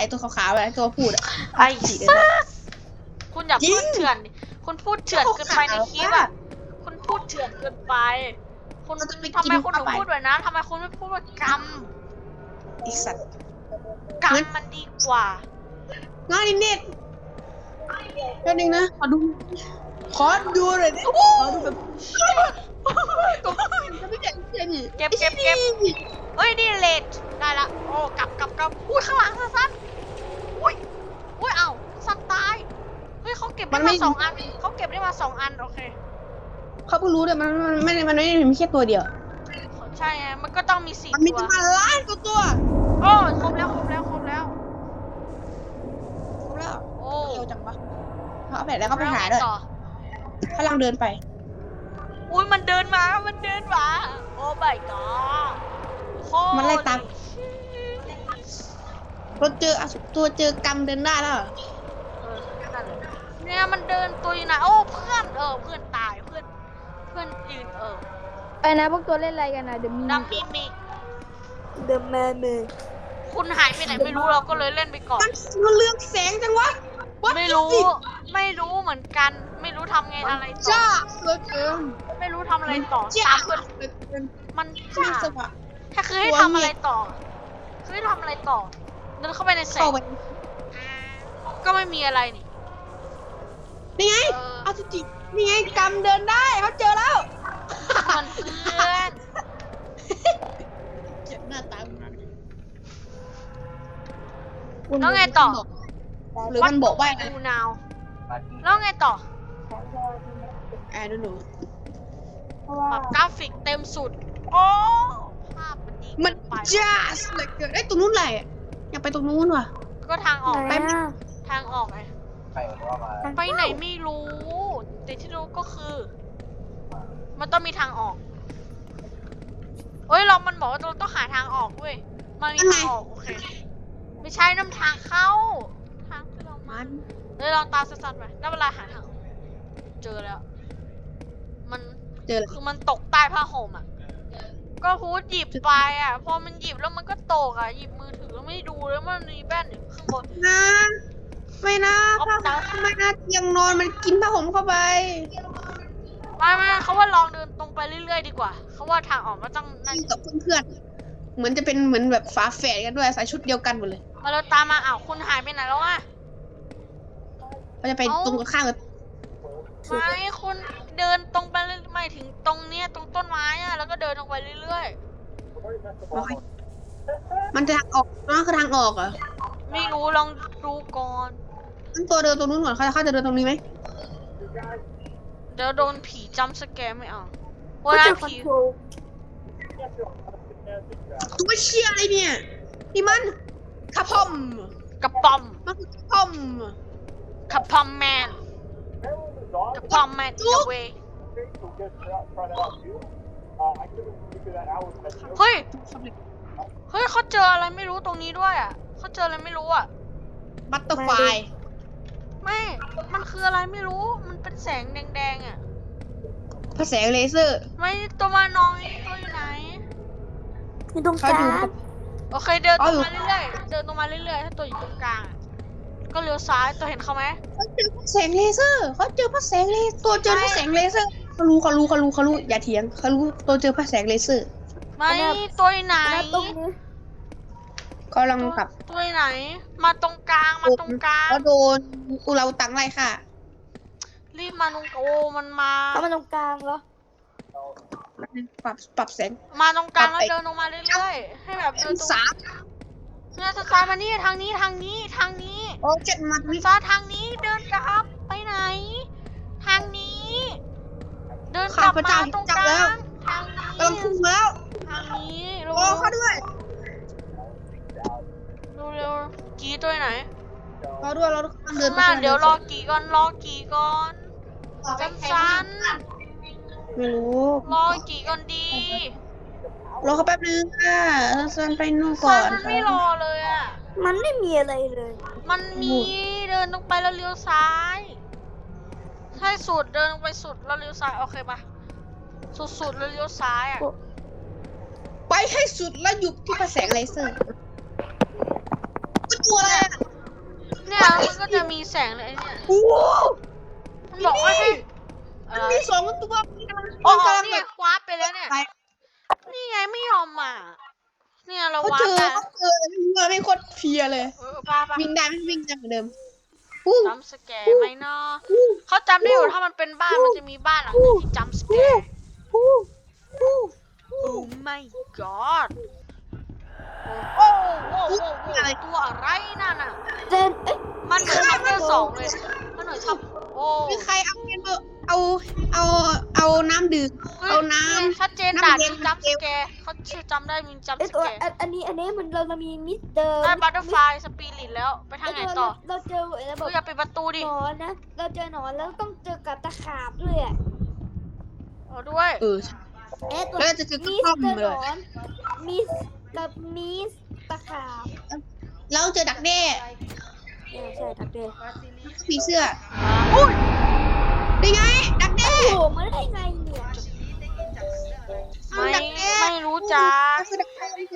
ไอตัวขาวๆอะไรตัวพูดอะไอ้จีเลยสันะสคุณอย่าจริพูงดเถื่อนดิคุณพูดเถื่อนเกินไปในคลิปอะ คุณพูดเถื่อนเกินไป คุณเราจะไปทำกินไมคุณถึงเข้าไป พูดแบบนั้นทำไมคุณไม่พูดว่ากรรมไอสัตว์กรรมงั้นมันดีกว่าง่ายนิดนิดแป๊บนึงนะขอดูขอดูหน่อยดิขอดูแบบก็ไม่ใช่ไม่ใช่นี่เก็บเก็บเก็บ เฮ้ยนี่เลดได้ละ โอ้กลับกลับกลับอุ้ยข้างหลังสั้นๆอุ้ย อุ้ยเอ้าสัตว์ตาย เฮ้ยเขาเก็บได้มาสองอันเขาเก็บได้มาสองอันโอเคเขาเพิ่งรู้เลยมันมันไม่ได้มันไม่ได้มีแค่ตัวเดียว ใช่ไงมันก็ต้องมีสี่มันมีตัปวระมาณล้านกว่าตัวโอ้ครบแล้วครบแล้วครบแล้ว ครบแล้วโอ้เร็วจังปะเขาเอาไปแล้วก็ไปหาแล้ด้วยไงต่อกำลังเดินไป อุ้ยมันเดินมา มันเดินมา โอ้ my god มันไล่ตาม เราเจออะตัวเจอกรรมเดินได้แล้วเหรอเออนั่นแหละเนี่ยมันเดินตัวอยู่ไหนโอ้เพื่อนเออเพื่อนตายเพื่อนเพื่อนยืนเออไปนะพวกตัวเล่นอะไรกันนะเดอะมีดัมมี่มิกเดอะแมนเมคุณหายไปไหนไม่รู้เราก็เลยเล่นไปก่อน มันมันเลืองแสงจังวะ What ไม่ is รู้ it? ไม่รู้เหมือนกัน ไม่รู้ทำไงอะไรต่อจ้าเหลือเกินไม่รู้ทำอะไรต่อจ้าตามเพื่อนเหลือเกินมันจ้าจ้าสวะถ้าคือให้ตัวทำอะไรเงียบต่อ คือให้ทำอะไรต่อ เดินเข้าไปในแสเข้างไปก็ไม่มีอะไรนี่ นี่ไงเออ เอาจริงๆนี่ไงกรรมเดินได้เขาเจอแล้วมันเพื่อนเจ็บหน้าตามันมากแล้วไงต่อหรือมันบอกว่าไงดูนาวแล้วไงต่ออ่าดูหนู ปรับกราฟิกเต็มสุด โอ้ภาพมันดีมัน เกินไปจ้าเหลือเกินไอ้ยตรงนู้นอะไรอะ อยากไปตรงนู้นว่ะ ก็ทางออกไปไหมทางออกไงใครว่ามาไปไหนไม่รู้แต่ที่รู้ก็คือ มันต้องมีทางออกเฮ้ยเรา มันบอกว่าเราต้องหาทางออกเว้ยมันมีทางออกโอเคไม่ใช่น้ำทางเข้า ทางที่เรามามันเลยลองตามสั้นๆไปได้เวลาหาทางออกเจอแล้ว มันเจอแล้วคือมันตกใต้ผ้าห่มอะ ก็พูดหยิบไปอะ พอมันหยิบแล้วมันก็ตกอะ หยิบมือถือแล้วไม่ดูแล้วมันมีแป้นอยู่ข้างบน นะไม่นะเอาผ้าตาห่มไม่นะเตียงนอนมันกินผ้าห่มเข้าไป ไม่ไม่เขาว่าลองเดินตรงไปเรื่อยๆดีกว่า เขาว่าทางออกมันต้องนั่นอยู่กับเพื่อนๆ เหมือนจะเป็นเหมือนแบบฝาแฝดกันด้วยใส่ชุดเดียวกันหมดเลย มาเราตามมาอ้าวคุณหายไปไหนแล้วอะเราจะไปเอ้าตรงกับข้างกับ ไม่คุณ เดินตรงไปเรื่อยไม่ถึงตรงเนี้ยตรงต้นไม้อะแล้วก็เดินตรงไปเรื่อยมันจะทางออกนั่นคือทางออกเหรอๆ ไม่รู้ลองดูก่อนตั้งตัวเดินตรงนู้นก่อนเขาเขาจะเดินตรงนี้ไหมเดี๋ยวโดนผีจำสแกร์ไม่เอาเพราะนั้นผี ตัวเชี่ยอะไรเนี่ย นี่มันคาพอมกระป๋อมมันคือกระพอมกระป๋อมแมน กระป๋อมแมน in a way เฮ้ย เฮ้ยเขาเจออะไรไม่รู้ตรงนี้ด้วยอะเขาเจออะไรไม่รู้อะ บัตเตอร์ไฟไม่ มันคืออะไรไม่รู้ มันเป็นแสงแดงๆอะพระแสงเลเซอร์ ไม่ตัวมาน้อยตัวอยู่ไหนมีตรงกเขาลาอยู่งกับ โอเคเดินตอ๋รองอยู่มาเรื่อยๆ เดินตรงมาเรื่อยๆ ถ้าตัวอยู่ตรงกลางอะ ก็เลี้ยวซ้ายตัวเห็นเขาไหมเขาเจอพระแสงเลเซอร์เขาเจอพระแสงเลตัวเจอพระแสงเลเซอร์เขารู้เขารู้เขารู้เขารู้อย่าเถียงเขารู้ตัวเจอพระแสงเลเซอร์ไม่ตัวอยู่ไหนแล้วตรงนี้เขากำลังกลับตัวอยู่ไหน มาตรงกลางมาตรงกลางเขาโดนอุเราตังไล่ค่ะ รีบมาตรงโอ้มันมาเอามาตรงกลางเหรอปรับปรับแสงมาตรงกลางแล้วไปเดินลงมาเรื่อยๆให้แบบเดินตรงสาม เนี่ยซ้ายมานี่ทางนี้ทางนี้ทางนี้โอ้เจ็ดมาตรงนี้ซ้ายทางนี้เดินกลับไปไหน ทางนี้ เดินกลับมาตรงกลางทางนี้กำลังพุ่งแล้วทางนี้เร็วรอเขาด้วยเร็วๆกีตัวไหนรอด้วยเราต้องเดินข้างไปหน้าเดี๋ยวรอกีก่อนรอกีก่อนจำสันไม่รู้รอกีก่อนดี รอเขาแป๊บนึงค่ะซันไปนู่นก่สัอนนมันไม่รอเลยอะ มันไม่มีอะไรเลย มันมีเดินตรงไปแล้วเลี้ยวซ้ายใช่สุดเดินลงไปสุดแล้วเลี้ยวซ้ายโอเคปะสุดๆแล้วเลี้ยวซ้ายอะไปให้สุดแล้วหยุดที่พระแสงเลเซอร์มันตัวอะไรอะมันก็จะมีแสงเลยไอ้เนี่ยโอ้โหมันบอกว่าให้มันมีสองตัวมันกำลังโอ้มันกำลังนี่แบไงบคว้าไปแล้วเนี่ยไป นี่ไงไม่ยอมมาเนี่ยเราเขาว้าเจอไปเขาเจอไม่รู้ว่าไม่โคตรเพลียเลย เออป้าป้าวิ่งได้ไม่วิ่งได้เหมือนเดิมอู้จำสแกร์ไหมเนาะเขาจำได้อยู่ถ้ามันเป็นบ้านมันจะมีบ้านหลังหนึงที่จำสแกร์อู้อู้โอ้ my god โอ้โอ้โอ้โอ้โอ้ตัวอะไรนั่นน่ะ เจนเอ๊ะมันเหมือนชัปเตอร์สองเลย มันเหมือนชัปโอ้มีใครเอาเกมเบอร์เอาเอา เอาน้ำดื่มฮ้ยเอาน้ำยชัดเจนน้ำด่านเย็มีนจัมป์สแกร์เขาชื่อจำได้มีจัมไอป์สตัวแกร์อันอันนี้อันนี้มันเราเรามีมิสเตอร์ได้บัตเตอร์ไฟสปิริตแล้วไปทางไหนต่อเราเจอระบบเฮ้ยอย่าปิดประตูดิหนอนนะ เราเจอหนอนแล้วต้องเจอกับตะขาบด้วยอะเอาด้วย เออ เอ๊ะตัวแล้วจะเจอกระมิสท่อมเตอร์เลหนย อนมิสกับมิสตะขาบแล้วเจอดักแด้เออใช่ทักเดย์ผีเสื้ออุ้ย นี่ไง ดักแด้โผล่มาได้ไงเนี่ยไม่ดักแด้ไม่รู้จักมันคือ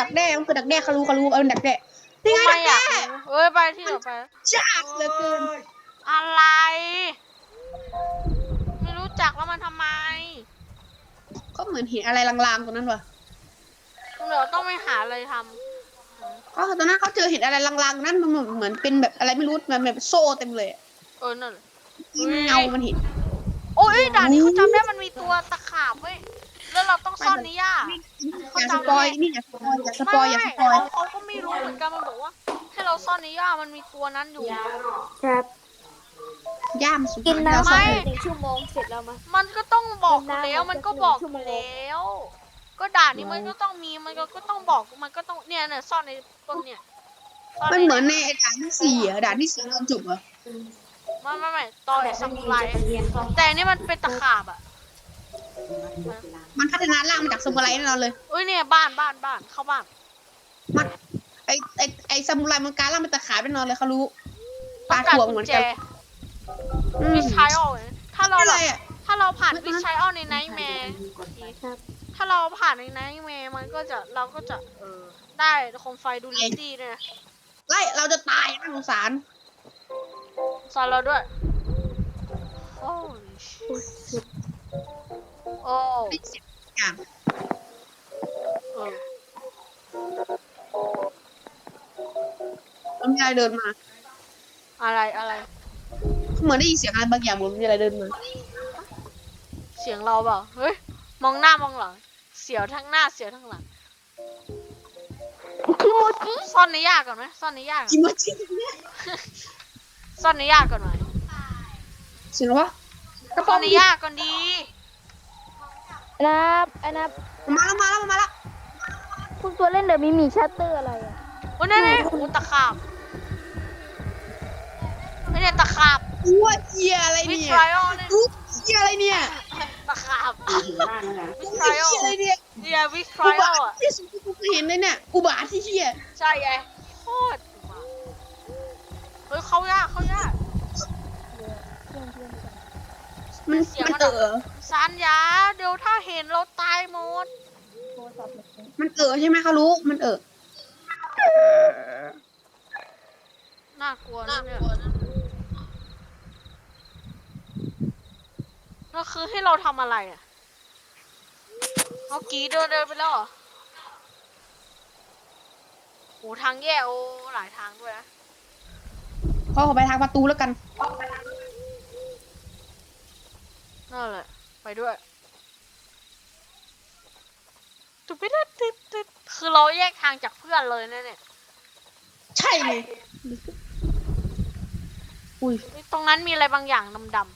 ดักแด้มันคือดักแด้เขารู้เขารู้เออดักแด้นี่ไงไม่ดักอยาแด้กรู้เอ้ยไปที่ต่อไป จ้าเหลือเกินอะไร ไม่รู้จักแล้วมันทำไมก็เหมือนเห็นอะไรลางๆตรงนั้นวะเดี๋ยวต้องไปหาอะไรทก็ตอนนั้นเขาเจอเห็นอะไรลางๆตรงนั้นมันเหมือนเป็นแบบอะไรไม่รู้มันแบบโซ่เต็มเลยอะำเออนั่นแหละ ที่เงามันเห็น โอ้ยด่านนี้เขาจำได้มันมีตัวตะขาบเว้ย แล้วเราต้องซ่อนนิย่าอย่าสปอยนี่อย่าสปอยอย่าสปอยอย่าสปอยเขาเขาก็ไม่รู้เหมือนกันมันบอกว่า ให้เราซ่อนนิย่ามันมีตัวนั้นอยู่ ครับ ย่ามสุดกินน้ำไม่หนึ่งชั่วโมงเสร็จแล้วมา มันก็ต้องบอกอยู่กินน้ำแล้วมามันก็สักหนึ่งบอกอชั่วโมยู่งแล้ว ก็ด่านนี้มันก็ต้องมีมันก็ก็ต้องบอกมันก็ต้องเนี่ยเนี่ยซ่อนในต้นเนี่ยซ่มันใเหมือนในด่านที่สี่อะด่านที่สี่ตอนจบอะ ไม่ไม่ไม่ต่อยซามูไรแต่อันนี่มันเป็นตะขาบอะมันพัฒนาร่างมาจากสมุไรแน่นอนเลยเอ้ยเนี่ยบ้านบ้านบ้านเข้าบ้านมันไอไอไอซามูไรมันกลารร่างเป็นตะขาบแน่นอนเลยเขารู้ปต้ลาองการถั่วกุเหมืญอนแจกันอืมวิชัยออกถ้าเราอะไรแบบอะถ้าเราผ่านมันวิชัยออกในไนท์แมร์ครับถ้าเราผ่านในไนท์แมร์มันก็จะเราก็จะเออได้โคมไฟดูลิตี้ด้วยนะไล่เราจะตายน่าสงสาร สอนเราด้วย Holy shit โอ้ได้เสียงอย่างเออมันมีอะไรเดินมา อะไรอะไร เหมือนได้ยินเสียงอะไรบางอย่างเหมือนมีอะไรเดินมา เสียงเราเปล่าเฮ้ย มองหน้ามองหลัง เสียวทั้งหน้าเสียวทั้งหลังซ่อนในยากก่อนไหมซ่อนในยากก่อนจิโมจิ ซ่อนในยากก่อนไหมเสียงอะไรวะกระซ่ป๋ออนงในยากก่อนดีนับอันนับมาแล้วมาแล้วมาแล้วคุณตัวเล่นเดอะมิมีชัตเตอร์อะไรอะโอ้ยนี่นี่โอ้ตะขาบไม่เนี่ยตะขาบอ้วเกียอะไรวิเนี่ยทริอลเนี่ยอู้เกียอะไรเนี่ยตะขาบวิทอู้ริอเกียอะไรลเนี่ยเนี่ยวิทอุริอบาลทอะที่สุดที่กูเคยเห็นเลยเนี่ยอุบาทที่เชี่ยใช่ไงโคตรเฮ้ยเขายากเขายากมันเสียงมันมันเออะอสัญญาเดี๋ยวถ้าเห็นเราตายหมดมันเออใช่ไหมเขารู้มันเออน่ากลัวนะเนี่ยก็คือให้เราทำอะไรอะเมื่อกี้เดินเดินไปแล้วเหรอโอ้ทางแยกโอ้หลายทางด้วยนะ ขอไปทางประตูแล้วกันนั่นแหละ ไปด้วยตุ๊บไปตึ๊ดตึ๊ดตึ๊ดคือเราแยกทางจากเพื่อนเลยนะเนี่ย ใช่เลยอุ้ยเฮ้ยตรงนั้นมีอะไรบางอย่างดำๆ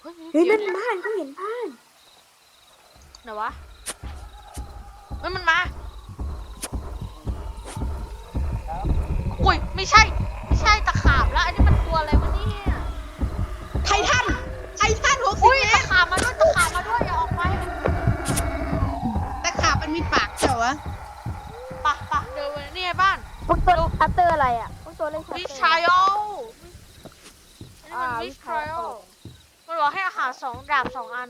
เฮ้ยเฮ้ยเดี๋นั่ยวนบ้านก็เห็นบ้านไหนวะเฮ้ยมันมา อุ้ยไม่ใช่ ไม่ใช่ตะขาบแล้ว อันนี้มันตัวอะไรวะเนี่ยไททันไททันหกสิบอุ้ยเมตะตรขาบมาด้วยตะขาบมาด้วยอย่าออกไปแต่ขามันมีปากเจ้าวะปะปะเดินไปนี่ไงบ้านพวกตัวชัตเตอร์อะไรอะพวกตัวเล่นชัตวิเตอร์ ชายโออันนี้มันอ่าวิวิชาชายยโอโอมันบอกให้อาหารสองดาบสองอัน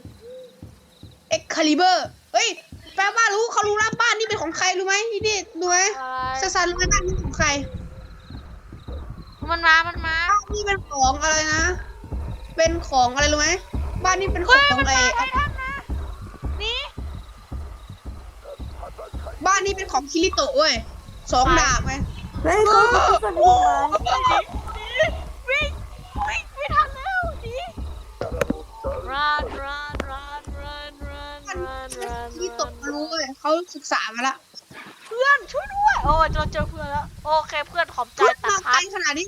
เอ็กคาลิเบอร์เฮ้ยแปลว่ารู้เขารู้แล้วบ้านนี่เป็นของใครรู้ไหมนี่นี่รู้ไหมอะไร ซาซารู้ไหมบ้านนี่ของใคร มันมา มันมาบ้านนี่เป็นของอะไรนะ เป็นของอะไรรู้ไหม บ้านนี่เป็นขเฮ้อยงมันไอ้มาไททันมาหนี่ บ้านนี่เป็นของคิริโตะเว้ยสองดาบไงเฮ้ยเขาเขาสั่นหัววิ่งวิ่งไม่ทันแล้วหนีรันรันรันรันรันมันรันรันคิริโตะรู้เว้ยเขาศึกษามาละเพื่อนช่วยด้วย โอ้ยเราเจอเพื่อนแล้ว โอเคเพื่อนขอบใจเพื่อนตัดมาไกพัลดขนาดนี้